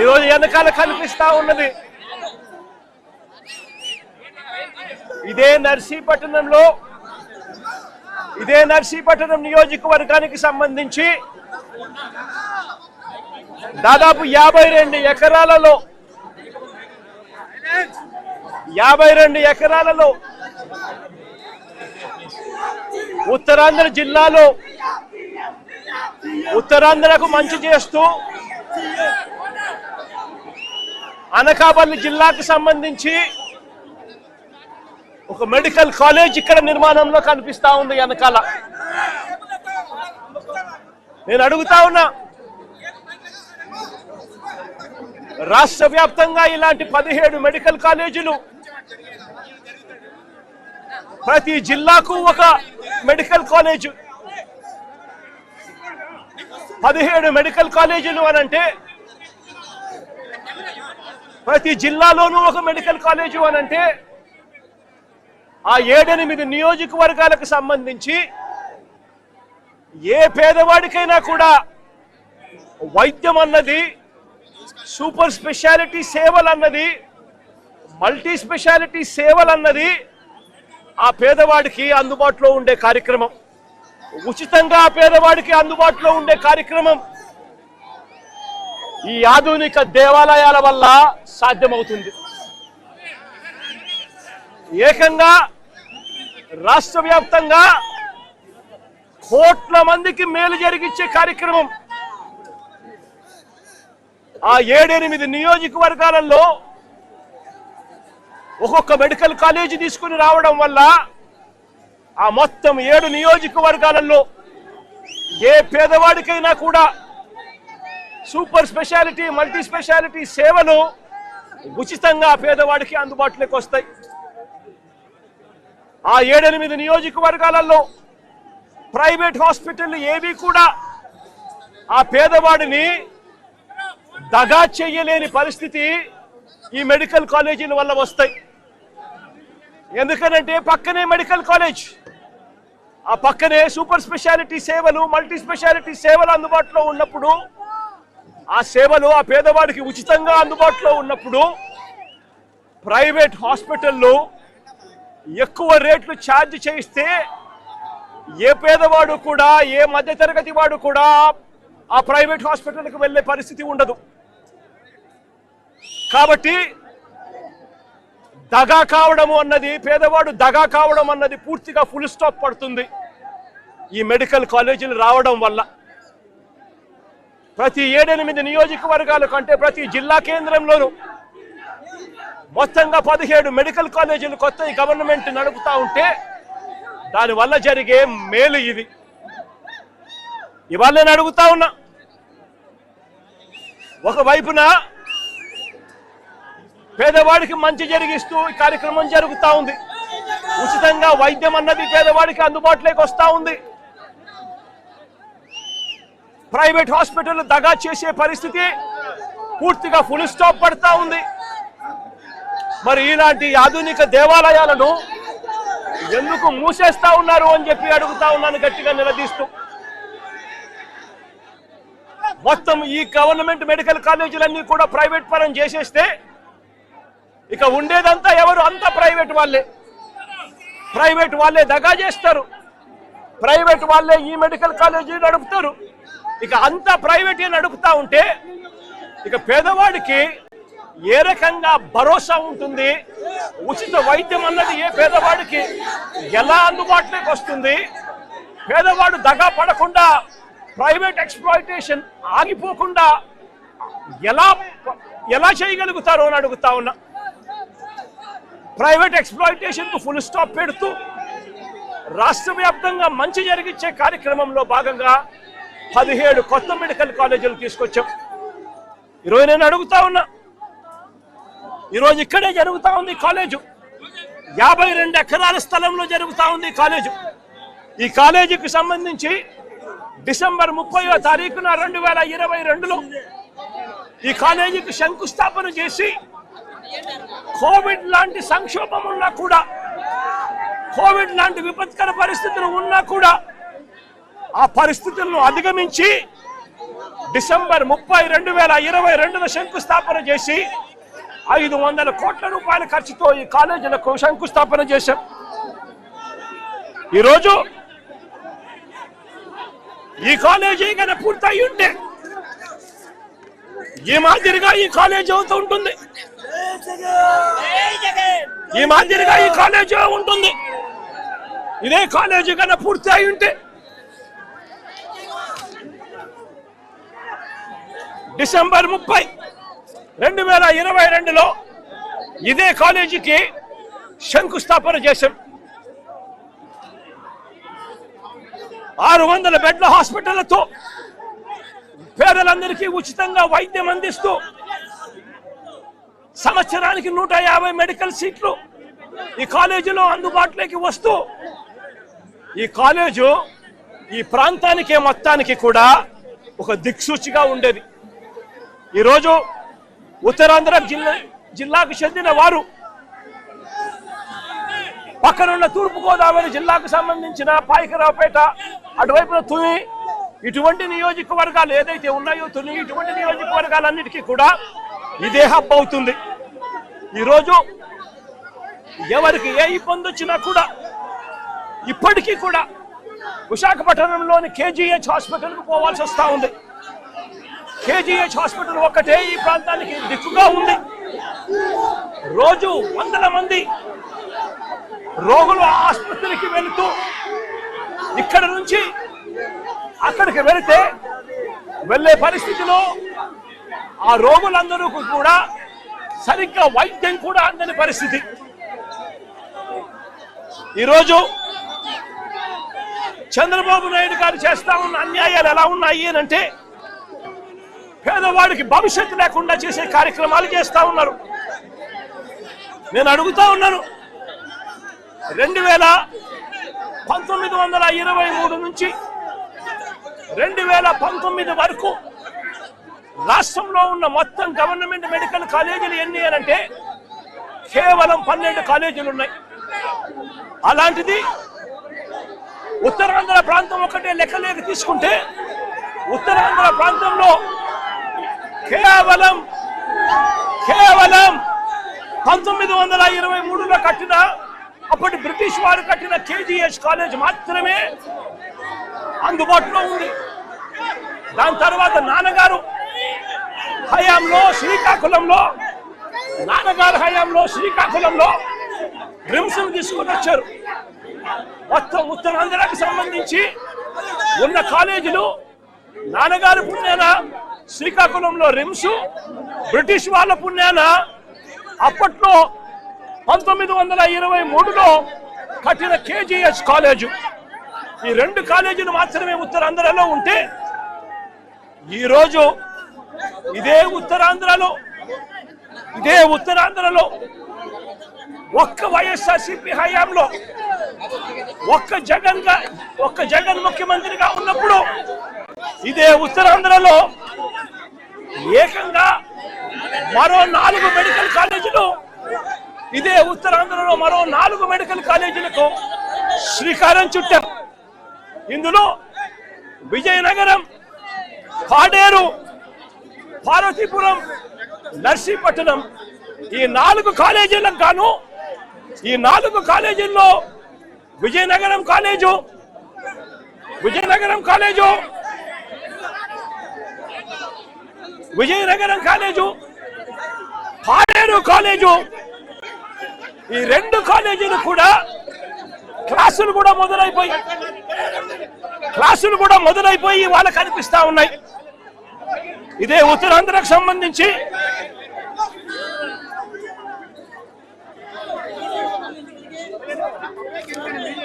ఈరోజు వెనకాల కనిపిస్తా ఉన్నది. ఇదే నర్సీపట్నంలో ఇదే నర్సీపట్నం నియోజకవర్గానికి సంబంధించి దాదాపు యాభై రెండు ఎకరాలలో యాభై రెండు ఎకరాలలో ఉత్తరాంధ్ర జిల్లాలో ఉత్తరాంధ్రకు మంచి చేస్తూ అనకాపల్లి జిల్లాకు సంబంధించి ఒక మెడికల్ కాలేజ్ ఇక్కడ నిర్మాణంలో కనిపిస్తా ఉంది వెనకాల. నేను అడుగుతా ఉన్నా రాష్ట్ర వ్యాప్తంగా ఇలాంటి పదిహేడు మెడికల్ కాలేజీలు ప్రతి జిల్లాకు ఒక మెడికల్ కాలేజ్. పదిహేడు మెడికల్ కాలేజీలు అని అంటే ప్రతి జిల్లాలోనూ ఒక మెడికల్ కాలేజు అని అంటే ఆ ఏడెనిమిది నియోజకవర్గాలకు సంబంధించి ఏ పేదవాడికైనా కూడా వైద్యం అన్నది సూపర్ స్పెషాలిటీ సేవలు అన్నది మల్టీ స్పెషాలిటీ సేవలు అన్నది ఆ పేదవాడికి అందుబాటులో ఉండే కార్యక్రమం. ఉచితంగా ఆ పేదవాడికి అందుబాటులో ఉండే కార్యక్రమం. ఈ ఆధునిక దేవాలయాల వల్ల సాధ్యమవుతుంది. ఏకంగా రాష్ట్ర వ్యాప్తంగా కోట్ల మందికి మేలు జరిగించే కార్యక్రమం. ఆ ఏడెనిమిది నియోజకవర్గాలలో ఒక్కొక్క మెడికల్ కాలేజీ తీసుకుని రావడం వల్ల ఆ మొత్తం ఏడు నియోజకవర్గాలలో ఏ పేదవాడికైనా కూడా సూపర్ స్పెషాలిటీ మల్టీ స్పెషాలిటీ సేవలు ఉచితంగా పేదవాడికి అందుబాటులోకి వస్తాయి. ఆ ఏడెనిమిది నియోజకవర్గాలలో ప్రైవేట్ హాస్పిటల్ ఏవి కూడా ఆ పేదవాడిని దగా చేయలేని పరిస్థితి ఈ మెడికల్ కాలేజీల వల్ల వస్తాయి. ఎందుకనంటే పక్కనే మెడికల్ కాలేజ్ ఆ పక్కనే సూపర్ స్పెషాలిటీ సేవలు మల్టీ స్పెషాలిటీ సేవలు అందుబాటులో ఉన్నప్పుడు ఆ సేవలు ఆ పేదవాడికి ఉచితంగా అందుబాటులో ఉన్నప్పుడు ప్రైవేట్ హాస్పిటల్లో ఎక్కువ రేట్లు ఛార్జ్ చేయిస్తే ఏ పేదవాడు కూడా ఏ మధ్యతరగతి వాడు కూడా ఆ ప్రైవేట్ హాస్పిటల్కి వెళ్ళే పరిస్థితి ఉండదు. కాబట్టి దగా కావడము అన్నది పేదవాడు దగా కావడం అన్నది పూర్తిగా ఫుల్ స్టాప్ పడుతుంది. ఈ మెడికల్ కాలేజీలు రావడం వల్ల. ప్రతి ఏడెనిమిది నియోజకవర్గాల కంటే ప్రతి జిల్లా కేంద్రంలోనూ మొత్తంగా పదిహేడు మెడికల్ కాలేజీలు కొత్త ఈ గవర్నమెంట్ నడుపుతా ఉంటే దానివల్ల జరిగే మేలు ఇది. ఇవాళ నేను అడుగుతా ఉన్నా. ఒకవైపున పేదవాడికి మంచి జరిగిస్తూ ఈ కార్యక్రమం జరుగుతూ ఉంది. ఉచితంగా వైద్యం అన్నది పేదవాడికి అందుబాటులోకి వస్తూ ఉంది. ప్రైవేట్ హాస్పిటల్ దగా చేసే పరిస్థితి పూర్తిగా ఫుల్ స్టాప్ పడతా ఉంది. మరి ఇలాంటి ఆధునిక దేవాలయాలను ఎందుకు మూసేస్తా ఉన్నారు అని చెప్పి అడుగుతా ఉన్నాను గట్టిగా నిలదీస్తూ. మొత్తం ఈ గవర్నమెంట్ మెడికల్ కాలేజీలన్నీ కూడా ప్రైవేట్ పరం చేసేస్తే ఇక ఉండేదంతా ఎవరు? అంతా ప్రైవేట్ వాళ్ళే. ప్రైవేట్ వాళ్ళే దగా చేస్తారు. ప్రైవేట్ వాళ్ళే ఈ మెడికల్ కాలేజీ నడుపుతారు. ఇక అంతా ప్రైవేటే నడుపుతా ఉంటే ఇక పేదవాడికి ఏ రకంగా భరోసా ఉంటుంది? ఉచిత వైద్యం అన్నది ఏ పేదవాడికి ఎలా అందుబాటులోకి వస్తుంది? పేదవాడు దగా పడకుండా ప్రైవేట్ ఎక్స్ప్లాయిటేషన్ ఆగిపోకుండా ఎలా ఎలా చేయగలుగుతారో అని అడుగుతా ఉన్నా. ప్రైవేట్ ఎక్స్ప్లాయిటేషన్ ఫుల్ స్టాప్ పెడుతూ రాష్ట్ర వ్యాప్తంగా మంచి జరిగించే కార్యక్రమంలో భాగంగా పదిహేడు కొత్త మెడికల్ కాలేజీలు తీసుకొచ్చాం. ఈరోజు నేను అడుగుతా ఉన్నా. ఈరోజు ఇక్కడే జరుగుతూ ఉంది కాలేజు. యాభై రెండు ఎకరాల స్థలంలో జరుగుతూ ఉంది కాలేజు. ఈ కాలేజీకి సంబంధించి డిసెంబర్ ముప్పయో తారీఖున రెండు వేల ఇరవై రెండులో ఈ కాలేజీకి శంకుస్థాపన చేసి కోవిడ్ లాంటి సంక్షోభం ఉన్నా కూడా కోవిడ్ లాంటి విపత్కర పరిస్థితులు ఉన్నా కూడా ఆ పరిస్థితులను అధిగమించి డిసెంబర్ ముప్పై రెండు వేల ఇరవై రెండున శంకుస్థాపన చేసి ఐదు వందల కోట్ల రూపాయల ఖర్చుతో ఈ కాలేజీలకు శంకుస్థాపన చేశాం. ఈరోజు ఈ కాలేజీ కనుక పూర్తయి ఉంటే ఈ మాదిరిగా ఈ కాలేజీ అవుతూ ఉంటుంది. ఈ మాదిరిగా ఈ కాలేజీ ఉంటుంది. ఇదే కాలేజీ కన్నా పూర్తి అయి ఉంటే డిసెంబర్ ముప్పై రెండు వేల ఇరవై రెండులో ఇదే కాలేజీకి శంకుస్థాపన చేశాం. ఆరు వందల బెడ్ల హాస్పిటళ్ళతో పేదలందరికీ ఉచితంగా వైద్యం అందిస్తూ సంవత్సరానికి నూట యాభై మెడికల్ సీట్లు ఈ కాలేజీలో అందుబాటులోకి వస్తూ ఈ కాలేజు ఈ ప్రాంతానికి మొత్తానికి కూడా ఒక దిక్సూచిగా ఉండేది. ఈరోజు ఉత్తరాంధ్ర జిల్లా జిల్లాకు చెందిన వారు పక్కనున్న తూర్పుగోదావరి జిల్లాకు సంబంధించిన పాయకరావుపేట అటువైపున తుని ఇటువంటి నియోజకవర్గాలు ఏదైతే ఉన్నాయో తుని ఇటువంటి నియోజకవర్గాలన్నిటికీ కూడా ఇదే హబ్ అవుతుంది. ఈరోజు ఎవరికి ఏ ఇబ్బంది వచ్చినా కూడా ఇప్పటికీ కూడా విశాఖపట్నంలోని కేజీహెచ్ హాస్పిటల్కు పోవాల్సి వస్తూ ఉంది. కేజీహెచ్ హాస్పిటల్ ఒక్కటే ఈ ప్రాంతానికి దిక్కుగా ఉంది. రోజు వందల మంది రోగులు ఆసుపత్రికి వెళుతూ ఇక్కడ నుంచి అక్కడికి వెళితే వెళ్ళే పరిస్థితిలో ఆ రోగులందరూ కూడా సరిగ్గా వైద్యం కూడా అందని పరిస్థితి. ఈరోజు చంద్రబాబు నాయుడు గారు చేస్తా ఉన్న అన్యాయాలు ఎలా ఉన్నాయి అంటే పేదవాడికి భవిష్యత్తు లేకుండా చేసే కార్యక్రమాలు చేస్తా ఉన్నారు. నేను అడుగుతా ఉన్నాను. రెండు వేల పంతొమ్మిది వందల ఇరవై మూడు నుంచి రెండు వేల పంతొమ్మిది వరకు రాష్ట్రంలో ఉన్న మొత్తం గవర్నమెంట్ మెడికల్ కాలేజీలు ఎన్ని అంటే కేవలం పన్నెండు కాలేజీలు ఉన్నాయి. అలాంటిది ఉత్తరాంధ్ర ప్రాంతం ఒకటే లెక్కలేక తీసుకుంటే ఉత్తరాంధ్ర ప్రాంతంలో కేవలం కేవలం పంతొమ్మిది వందల ఇరవై మూడులో కట్టిన అప్పటి బ్రిటిష్ వారు కట్టిన కేజీఎస్ కాలేజ్ మాత్రమే అందుబాటులో ఉంది. దాని తర్వాత నాన్నగారు హయాంలో శ్రీకాకుళంలో నాన్నగారు హయాంలో శ్రీకాకుళంలో రిమ్స్ తీసుకుని వచ్చారు. మొత్తం ఉత్తరాంధ్రకి సంబంధించి ఉన్న కాలేజీలు నాన్నగారు పుణ్యాన శ్రీకాకుళంలో రిమ్స్ బ్రిటిష్ వాళ్ళ పుణ్యాన అప్పట్లో పంతొమ్మిది వందల ఇరవై మూడులో కట్టిన కేజీఎస్ కాలేజు. ఈ రెండు కాలేజీలు మాత్రమే ఉత్తరాంధ్రలో ఉంటే ఈరోజు ఇదే ఉత్తరాంధ్రలో ఇదే ఉత్తరాంధ్రలో ఒక్క వైఎస్ఆర్సీపీ హయాంలో ఒక్క జగన్ ఒక్క జగన్ ముఖ్యమంత్రిగా ఉన్నప్పుడు ఇదే ఉత్తరాంధ్రలో ఏకంగా మరో నాలుగు మెడికల్ కాలేజీలు ఇదే ఉత్తరాంధ్రలో మరో నాలుగు మెడికల్ కాలేజీలకు శ్రీకారం చుట్టారు ఇందులో విజయనగరం పాడేరు పార్వతీపురం నర్సీపట్నం ఈ నాలుగు కాలేజీలకు గాను ఈ నాలుగు కాలేజీల్లో Vizianagaram college Vizianagaram college Vizianagaram college Paderu college. ఈ రెండు కాలేజీలు కూడా క్లాసులు కూడా మొదలైపోయి క్లాసులు కూడా మొదలైపోయి వాళ్ళకి అనిపిస్తా ఉన్నాయి. ఇదే ఉత్తరాంధ్రకు సంబంధించి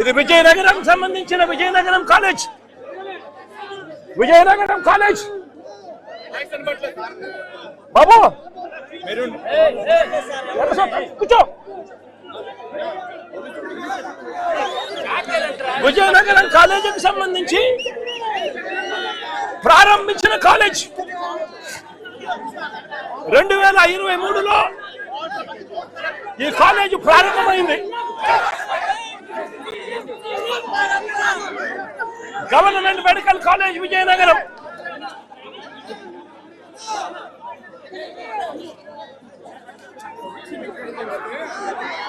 ఇది విజయనగరం సంబంధించిన విజయనగరం కాలేజ్. విజయనగరం కాలేజ్. బాబు! కూర్చో! విజయనగరం కాలేజీకి సంబంధించి ప్రారంభించిన కాలేజ్. రెండు వేల ఇరవై మూడులో ఈ కాలేజ్ ప్రారంభమైంది. Government medical college Vizianagaram. Thank you.